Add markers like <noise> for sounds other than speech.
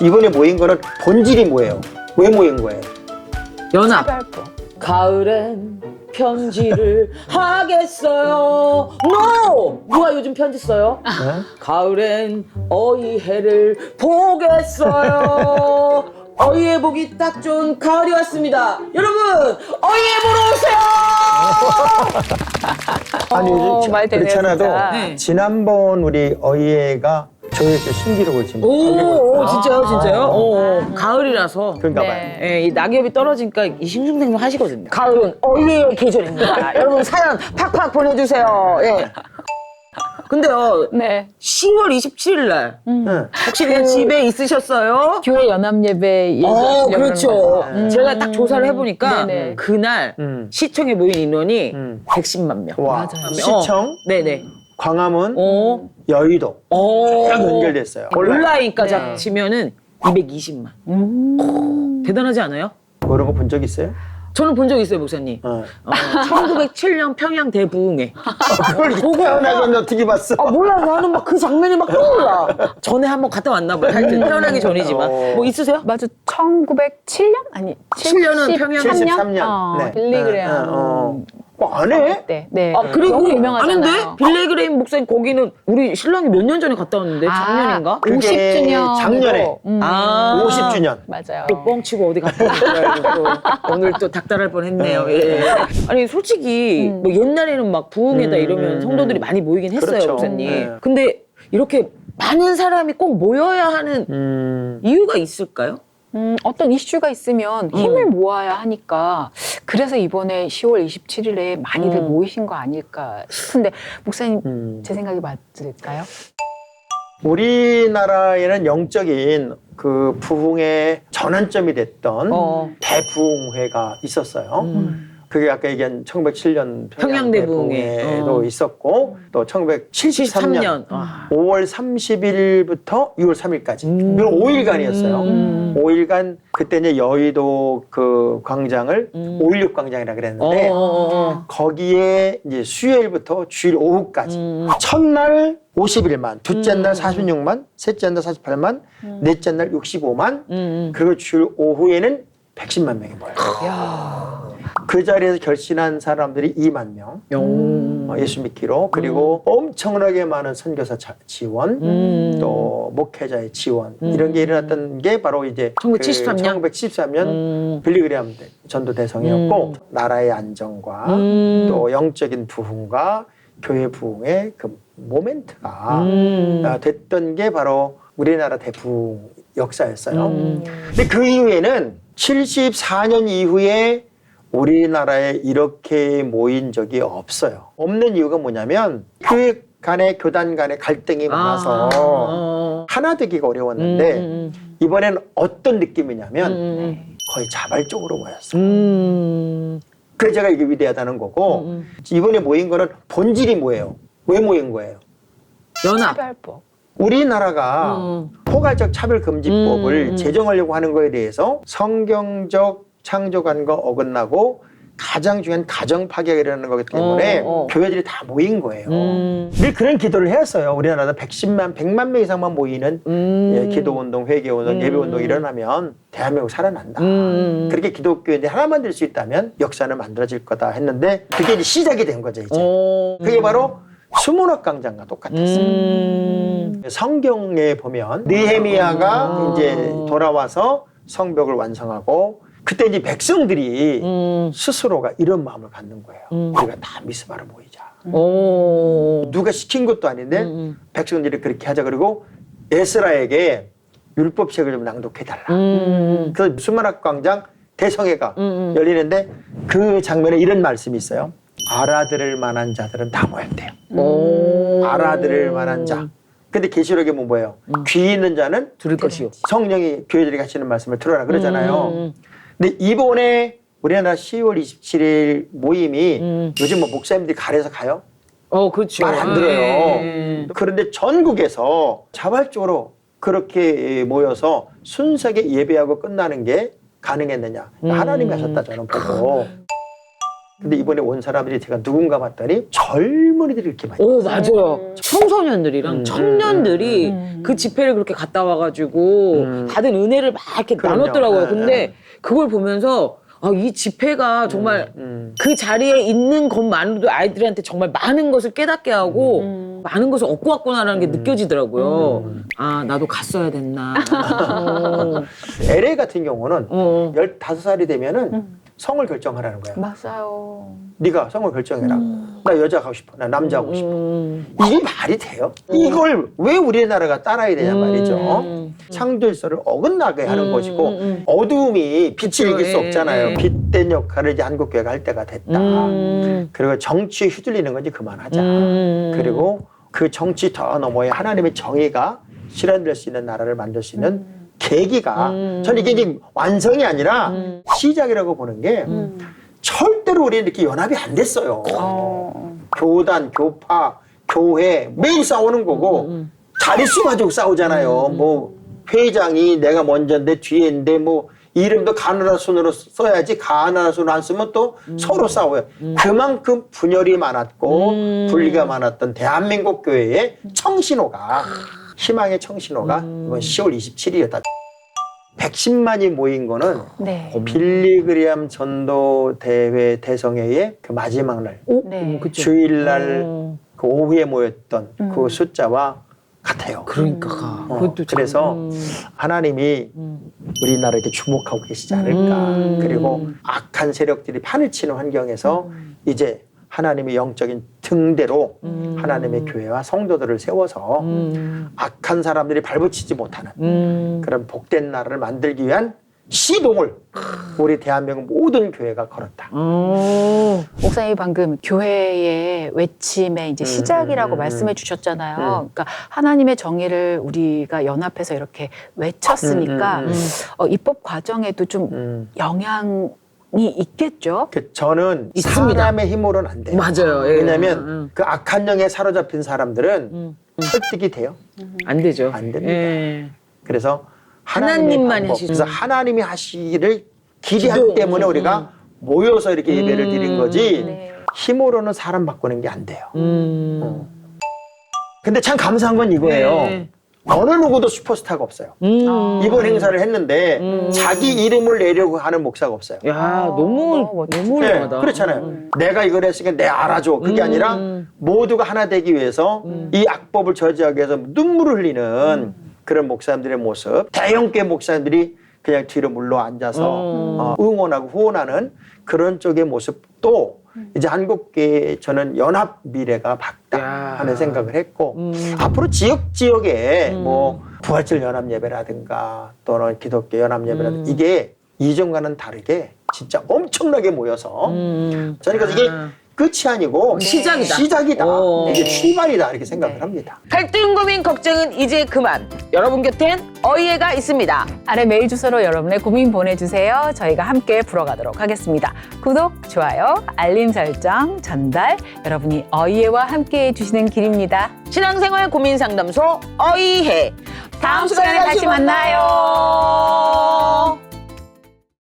이번에 모인 거는 본질이 뭐예요? 왜 모인 거예요? 연합. 가을엔 편지를 <laughs> 하겠어요. NO! 누가 요즘 편지 써요? 네? 가을엔 어이해를 보겠어요. 어이해 보기 딱 좋은 가을이 왔습니다. 여러분, 어이해 보러 오세요! <laughs> 아니 어, 요즘 말 되네요, 그렇잖아도 진짜. 네. 지난번 우리 어이애가 조회수 신기록을 지금 오, 오, 진짜요, 진짜요? 오, 오. 가을이라서. 그런가 네. 봐요. 예, 이 낙엽이 떨어지니까 이 싱숭생숭 하시거든요. 가을은 어이의 계절입니다. <laughs> 여러분 사연 팍팍 보내주세요. 예. 근데요, 네. 10월 27일 날 네. 혹시 그냥 집에 있으셨어요? 교회 연합 예배. 어, 그렇죠. 네. 제가 딱 조사를 해보니까 네네. 그날 음. 시청에 모인 인원이 음. 110만 명. 와 맞아요. 시청, 어, 네네. 광화문, 어, 여의도 어. 딱 연결됐어요. 온라인까지 네. 합치면은 220만. 음. 대단하지 않아요? 그런 거 본 적 있어요? 저는 본 적 있어요, 목사님. 어. 어, 1907년 평양 대부흥회. 그걸 태어나기 어떻게 봤어? 아 몰라 나는 막 그 장면이 막 떠올라 전에 한번 갔다 왔나 봐요 하여튼 태어나기 전이지만 어. 뭐 있으세요? 맞아. 1907년? 아니, 7년은 평양 73년. 어, 네. 빌리그레암. 어, 어. 어, 안 해? 때. 네. 아 그리고 너무 유명하잖아요. 아닌데 빌레그레임 목사님 거기는 우리 신랑이 몇 년 전에 갔다 왔는데 작년인가? 그게 50주년. 작년에. 아 50주년. 맞아요. 또 뻥치고 어디 갔다 왔어요 오늘 또 닥달할 뻔했네요 예. 아니 솔직히 음. 뭐 옛날에는 막 부흥회다 음, 이러면 음, 성도들이 음. 많이 모이긴 했어요 그렇죠. 목사님 네. 근데 이렇게 많은 사람이 꼭 모여야 하는 음. 이유가 있을까요? 음, 어떤 이슈가 있으면 힘을 모아야 하니까 그래서 이번에 10월 27일에 많이들 음. 모이신 거 아닐까 싶은데 목사님 음. 제 생각이 맞을까요? 우리나라에는 영적인 그 부흥의 전환점이 됐던 어. 대부흥회가 있었어요. 음. 그게 아까 얘기한 1907년 평양 대부흥회. 대부흥회도 어. 있었고 또 1973년 73년. 와. 5월 30일부터 6월 3일까지 음. 5일간이었어요. 음. 5일간 그때 이제 여의도 그 광장을 음. 5.16 광장이라 어, 그랬는데 어, 어. 거기에 이제 수요일부터 주일 오후까지 음. 첫날 51만, 둘째 날 음. 46만, 셋째 날 48만, 넷째 날 65만, 음. 그리고 주일 오후에는 110만 명이 모여요. 야. 그 자리에서 결신한 사람들이 2만 명, 음. 어, 예수 믿기로 그리고 엄청나게 많은 선교사 자- 지원, 음. 또 목회자의 지원 음. 이런 게 일어났던 게 바로 이제 1973 년? 1973년 음. 빌리그리암 전도 대성이었고 나라의 안정과 음. 또 영적인 부흥과 교회 부흥의 그 모멘트가 음. 아, 됐던 게 바로 우리나라 대부흥 역사였어요. 음. 근데 그 이후에는 74년 이후에 우리나라에 이렇게 모인 적이 없어요. 없는 이유가 뭐냐면 교회 간의 교단 간의 갈등이 많아서 아. 하나 되기가 어려웠는데 음. 이번에는 어떤 느낌이냐면 음. 거의 자발적으로 모였어요. 음. 그래서 제가 이게 위대하다는 거고 음. 이번에 모인 거는 본질이 뭐예요? 왜 모인 거예요? 연합. 차별법. 우리나라가 음. 포괄적 차별금지법을 음, 음. 제정하려고 하는 거에 대해서 성경적 창조관과 어긋나고 가장 중요한 가정 파괴가 일어나는 거기 때문에 어, 어. 교회들이 다 모인 거예요. 음. 늘 그런 기도를 했어요. 우리나라도 110만, 100만 명 이상만 모이는 음. 예, 기도 운동, 회개 운동, 음. 예배 운동 이 일어나면 대한민국 살아난다. 음. 그렇게 기독교인들이 하나만 될 수 있다면 역사는 만들어질 거다 했는데 그게 이제 시작이 된 거죠, 이제. 어. 그게 바로 수문학 강장과 똑같았어요. 음. 성경에 보면 느헤미야가 아. 이제 돌아와서 성벽을 완성하고 그때 이제 백성들이 음. 스스로가 이런 마음을 갖는 거예요. 음. 우리가 다 미스바를 모이자. 오. 누가 시킨 것도 아닌데 음. 백성들이 그렇게 하자 그리고 에스라에게 율법책을 좀 낭독해달라. 음. 그래서 수문학 광장 대성회가 음, 음. 열리는데 그 장면에 이런 말씀이 있어요. 알아들을 만한 자들은 다 모였대요. 오. 알아들을 만한 자. 근데 계시록에 뭐 뭐예요? 귀 있는 자는 들을 것이요. 성령이 교회들이 가시는 말씀을 들어라 그러잖아요. 음. 근데 이번에 우리나라 10월 27일 모임이 음. 요즘 뭐 목사님들이 가려서 가요? 어, 그렇죠. 말 안 들어요. 음. 그런데 전국에서 자발적으로 그렇게 모여서 순수하게 예배하고 끝나는 게 가능했느냐? 음. 하나님이 하셨다 저는 보고. 근데 이번에 온 사람들이 제가 누군가 봤더니 젊은이들이 이렇게 많이 오 왔어요. 맞아요. 청소년들이랑 음, 청년들이 음. 그 집회를 그렇게 갔다 와가지고 음. 다들 은혜를 막 이렇게 그럼요. 나눴더라고요. 네, 근데 네. 그걸 보면서 아, 이 집회가 정말 음. 그 자리에 있는 것만으로도 아이들한테 정말 많은 것을 깨닫게 하고 음. 많은 것을 얻고 왔구나라는 게 느껴지더라고요. 음. 아 나도 갔어야 됐나. <laughs> 어. <laughs> LA 같은 경우는 어. 15살이 되면은 음. 성을 결정하라는 거야. 맞아요. 네가 성을 결정해라. 나 여자 가고 싶어. 나 남자 하고 싶어. 음. 이게 말이 돼요? 이걸 왜 우리나라가 따라야 되냐 말이죠. 음. 창조질서를 어긋나게 하는 음, 것이고 음, 음. 어두움이 빛을 이길 수 예, 없잖아요. 예. 빛된 역할을 이제 한국 교회가 할 때가 됐다. 음. 그리고 정치에 휘둘리는 건지 그만하자. 음. 그리고 그 정치 더 너머에 하나님의 정의가 실현될 수 있는 나라를 만들 수 있는 계기가 음. 저는 이게 이제 완성이 아니라 음. 시작이라고 보는 게 음. 절대로 우리는 이렇게 연합이 안 됐어요. 어. 교단, 교파, 교회 매일 싸우는 거고 음. 자릿수 가지고 싸우잖아요. 뭐 회장이 내가 먼저인데 뒤에인데 뭐 이름도 가나다 순으로 써야지 가나다 순으로 안 쓰면 또 서로 싸워요. 그만큼 분열이 많았고 음. 분리가 많았던 대한민국 교회의 청신호가 희망의 청신호가 이번 10월 27일이었다. 110만이 모인 거는 네. 빌리그리암 전도 대회 대성회의 그 마지막 날 네. 그쵸. 주일날 어. 그 오후에 모였던 음. 그 숫자와 같아요. 그러니까 어, 그것도 참, 그래서 음. 하나님이 음. 우리나라에게 주목하고 계시지 않을까. 음. 그리고 악한 세력들이 판을 치는 환경에서 이제 하나님의 영적인 등대로 음. 하나님의 교회와 성도들을 세워서 음. 악한 사람들이 발붙이지 못하는 음. 그런 복된 나라를 만들기 위한 시동을 우리 대한민국 모든 교회가 걸었다. 어. 목사님이 방금 교회의 외침의 이제 음, 시작이라고 음, 말씀해 음. 주셨잖아요. 음. 그러니까 하나님의 정의를 우리가 연합해서 이렇게 외쳤으니까 음, 음, 음. 어, 입법 과정에도 좀 음. 영향이 있겠죠. 그 저는 있습니다. 사람의 힘으로는 안 돼요. 맞아요. 예. 왜냐하면 음. 그 악한 영에 사로잡힌 사람들은 음. 설득이 돼요. 안 되죠. 안 됩니다. 예. 그래서 하나님의 하나님만이 방법, 하시죠. 그래서 하나님이 하시기를 기대하기 때문에 음, 우리가 모여서 이렇게 예배를 드린 거지 네. 힘으로는 사람 바꾸는 게 안 돼요. 음. 어. 근데 참 감사한 건 이거예요. 네. 어느 누구도 슈퍼스타가 없어요. 음. 어. 이번 행사를 했는데 음. 자기 이름을 내려고 하는 목사가 없어요. 야, 어, 너무 너무 멋지다. 너무 네, 훌륭하다. 그렇잖아요. 음. 내가 이걸 했으니까 내 알아줘. 그게 음. 아니라 모두가 하나 되기 위해서 음. 이 악법을 저지하기 위해서 눈물을 흘리는 그런 목사님들의 모습. 대형교 목사님들이 그냥 뒤로 물러 앉아서 음. 어, 응원하고 후원하는 그런 쪽의 모습도 이제 한국계 저는 연합 미래가 밝다 야. 하는 생각을 했고 음. 앞으로 지역 지역에 음. 뭐 부활절 연합 예배라든가 또는 기독교 연합 예배라든가 음. 이게 이전과는 다르게 진짜 엄청나게 모여서 음. 저니까 이게 아. 끝이 아니고 시작이다. 시작이다. 오. 이게 네. 출발이다 이렇게 생각을 네. 합니다. 갈등 고민 걱정은 이제 그만. 여러분 곁엔 어이해가 있습니다. 아래 메일 주소로 여러분의 고민 보내주세요. 저희가 함께 풀어가도록 하겠습니다. 구독, 좋아요, 알림 설정, 전달 여러분이 어이해와 함께 해주시는 길입니다. 신앙생활 고민 상담소 어이해. 다음 시간에 다시 만나요.